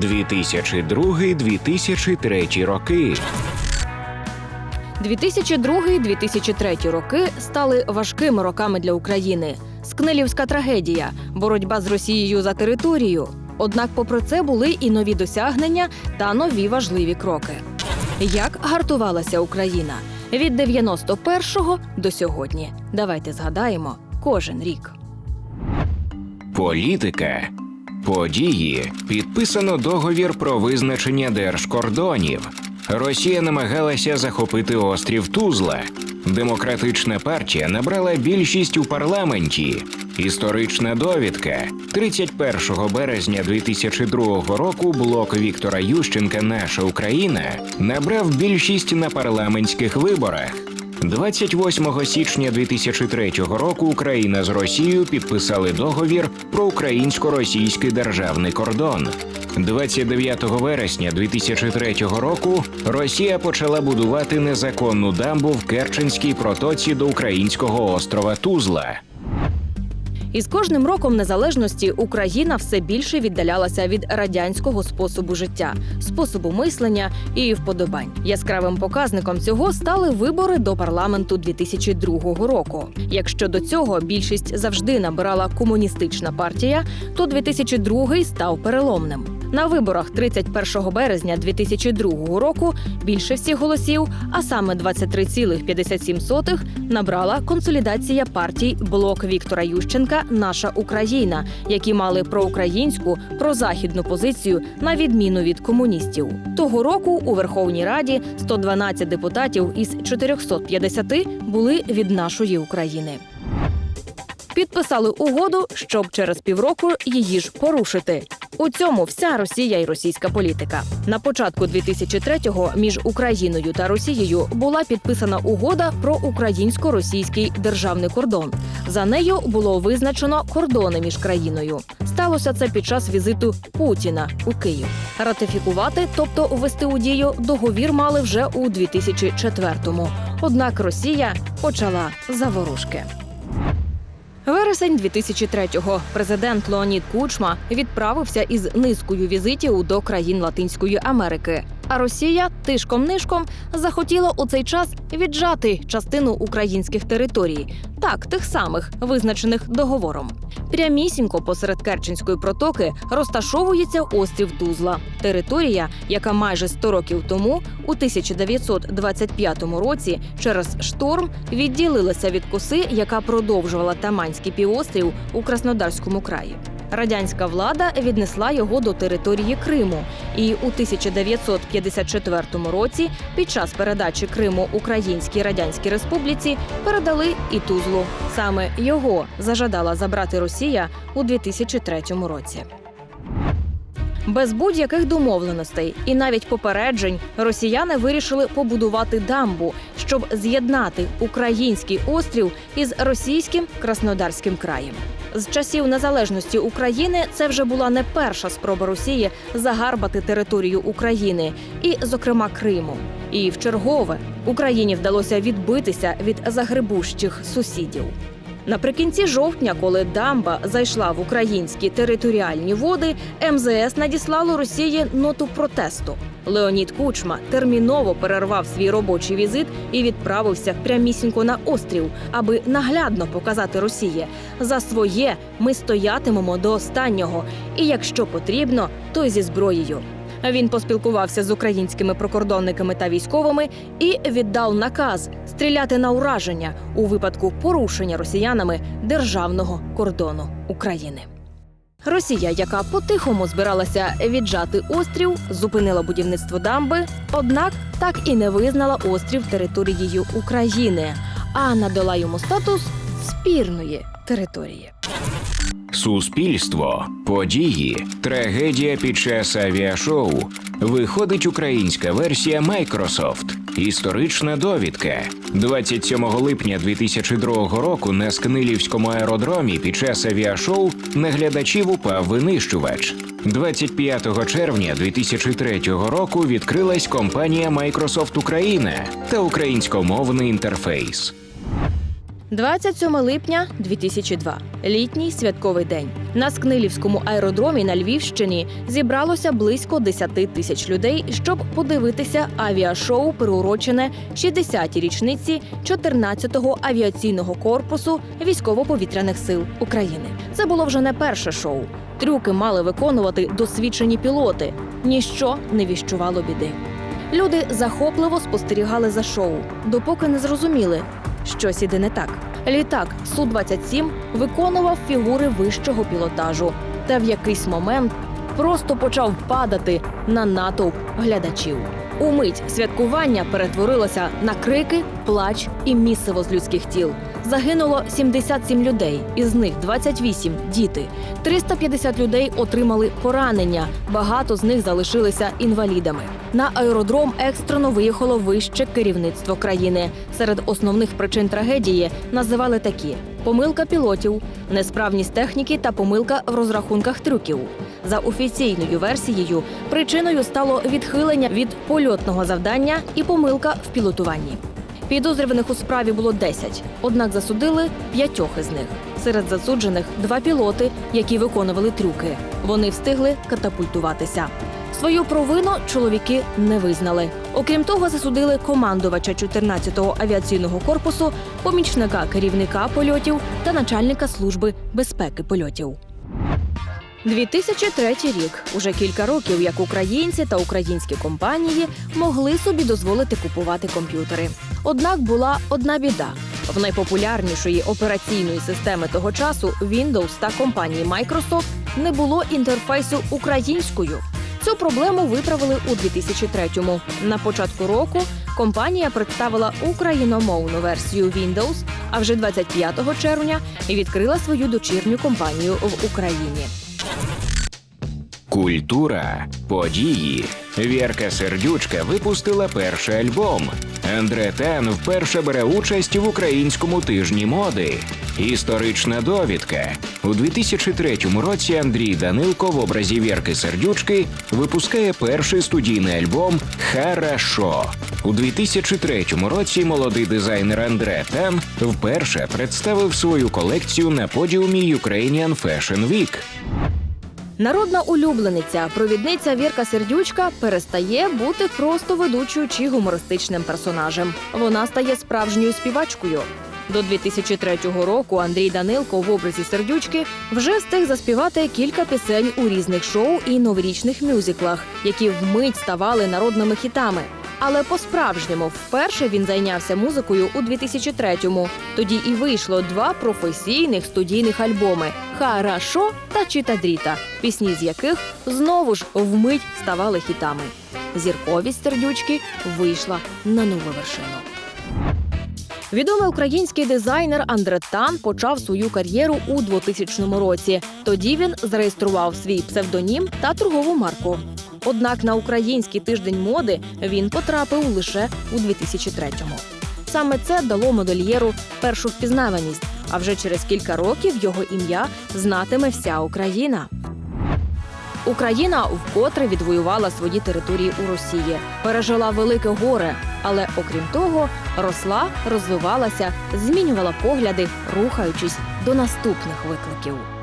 2002-2003 роки. 2002-2003 роки стали важкими роками для України. Скнилівська трагедія, боротьба з Росією за територію. Однак, попри це, були і нові досягнення та нові важливі кроки. Як гартувалася Україна від 91-го до сьогодні? Давайте згадаємо кожен рік. Політика. Події. Підписано договір про визначення держкордонів. Росія намагалася захопити острів Тузла. Демократична партія набрала більшість у парламенті. Історична довідка 31 березня 2002 року блок Віктора Ющенка Наша Україна набрав більшість на парламентських виборах. 28 січня 2003 року Україна з Росією підписали договір про українсько-російський державний кордон. 29 вересня 2003 року Росія почала будувати незаконну дамбу в Керченській протоці до українського острова Тузла. І з кожним роком незалежності Україна все більше віддалялася від радянського способу життя, способу мислення і вподобань. Яскравим показником цього стали вибори до парламенту 2002 року. Якщо до цього більшість завжди набирала комуністична партія, то 2002 став переломним. На виборах 31 березня 2002 року більше всіх голосів, а саме 23,57 набрала консолідація партій блок Віктора Ющенка Наша Україна, які мали проукраїнську, прозахідну позицію на відміну від комуністів. Того року у Верховній Раді 112 депутатів із 450 були від нашої України. Підписали угоду, щоб через півроку її ж порушити. У цьому вся Росія і російська політика. На початку 2003-го між Україною та Росією була підписана угода про українсько-російський державний кордон. За нею було визначено кордони між країною. Сталося це під час візиту Путіна у Київ. Ратифікувати, тобто ввести у дію, договір мали вже у 2004-му. Однак Росія почала заворушки. Вересень 2003-го президент Леонід Кучма відправився із низкою візитів до країн Латинської Америки. А Росія тишком-нишком захотіла у цей час віджати частину українських територій, так тих самих, визначених договором. Прямісінько посеред Керченської протоки розташовується острів Тузла, територія, яка майже 100 років тому, у 1925 році, через шторм відділилася від коси, яка продовжувала Таманський півострів у Краснодарському краї. Радянська влада віднесла його до території Криму, і у 1954 році, під час передачі Криму Українській Радянській Республіці, передали і Тузлу. Саме його зажадала забрати Росія у 2003 році. Без будь-яких домовленостей і навіть попереджень росіяни вирішили побудувати дамбу, щоб з'єднати український острів із російським Краснодарським краєм. З часів незалежності України це вже була не перша спроба Росії загарбати територію України, і, зокрема, Криму. І в чергове Україні вдалося відбитися від загребущих сусідів. Наприкінці жовтня, коли дамба зайшла в українські територіальні води, МЗС надіслало Росії ноту протесту. Леонід Кучма терміново перервав свій робочий візит і відправився прямісінько на острів, аби наглядно показати Росії за своє ми стоятимемо до останнього, і якщо потрібно, то й зі зброєю. Він поспілкувався з українськими прикордонниками та військовими і віддав наказ стріляти на ураження у випадку порушення росіянами державного кордону України. Росія, яка по-тихому збиралася віджати острів, зупинила будівництво дамби, однак так і не визнала острів територією України, а надала йому статус спірної території. Суспільство, події, трагедія під час авіашоу. Виходить українська версія Microsoft. Історична довідка. 27 липня 2002 року на Скнилівському аеродромі під час авіашоу на глядачів упав винищувач. 25 червня 2003 року відкрилась компанія Microsoft Україна та українськомовний інтерфейс. 27 липня 2002. Літній святковий день. На Скнилівському аеродромі на Львівщині зібралося близько 10 тисяч людей, щоб подивитися авіашоу, приурочене 60-й річниці 14-го авіаційного корпусу військово-повітряних сил України. Це було вже не перше шоу. Трюки мали виконувати досвідчені пілоти. Ніщо не віщувало біди. Люди захопливо спостерігали за шоу, допоки не зрозуміли, щось іде не так. Літак Су-27 виконував фігури вищого пілотажу, та в якийсь момент просто почав падати на натовп глядачів. Умить святкування перетворилося на крики, плач і місиво з людських тіл. Загинуло 77 людей, із них 28 – діти. 350 людей отримали поранення. Багато з них залишилися інвалідами. На аеродром екстрено виїхало вище керівництво країни. Серед основних причин трагедії називали такі: помилка пілотів, несправність техніки та помилка в розрахунках трюків. За офіційною версією, причиною стало відхилення від польотного завдання і помилка в пілотуванні. Підозрюваних у справі було 10, однак засудили п'ятьох із них. Серед засуджених два пілоти, які виконували трюки. Вони встигли катапультуватися. Свою провину чоловіки не визнали. Окрім того, засудили командувача 14-го авіаційного корпусу, помічника керівника польотів та начальника служби безпеки польотів. 2003 рік уже кілька років, як українці та українські компанії могли собі дозволити купувати комп'ютери. Однак була одна біда: в найпопулярнішої операційної системи того часу Windows та компанії Microsoft не було інтерфейсу українською. Цю проблему виправили у 2003-му. На початку року компанія представила україномовну версію Windows, а вже 25 червня відкрила свою дочірню компанію в Україні. Культура, події. Вірка Сердючка випустила перший альбом. Андре Тан вперше бере участь в українському тижні моди. Історична довідка. У 2003 році Андрій Данилко в образі Вірки Сердючки випускає перший студійний альбом Харашо. У 2003 році молодий дизайнер Андре Тан вперше представив свою колекцію на подіумі Ukrainian Fashion Week. Народна улюблениця, провідниця Вірка Сердючка перестає бути просто ведучою чи гумористичним персонажем. Вона стає справжньою співачкою. До 2003 року Андрій Данилко в образі сердючки вже встиг заспівати кілька пісень у різних шоу і новорічних мюзиклах, які вмить ставали народними хітами. Але по-справжньому вперше він зайнявся музикою у 2003-му. Тоді і вийшло два професійних студійних альбоми Харашо та Чіта Дріта, пісні з яких знову ж вмить ставали хітами. Зірковість сердючки вийшла на нову вершину. Відомий український дизайнер Андре Тан почав свою кар'єру у 2000 році. Тоді він зареєстрував свій псевдонім та торгову марку. Однак на український тиждень моди він потрапив лише у 2003-му. Саме це дало модельєру першу впізнаваність. А вже через кілька років його ім'я знатиме вся Україна. Україна вкотре відвоювала свої території у Росії, пережила велике горе, але окрім того, росла, розвивалася, змінювала погляди, рухаючись до наступних викликів.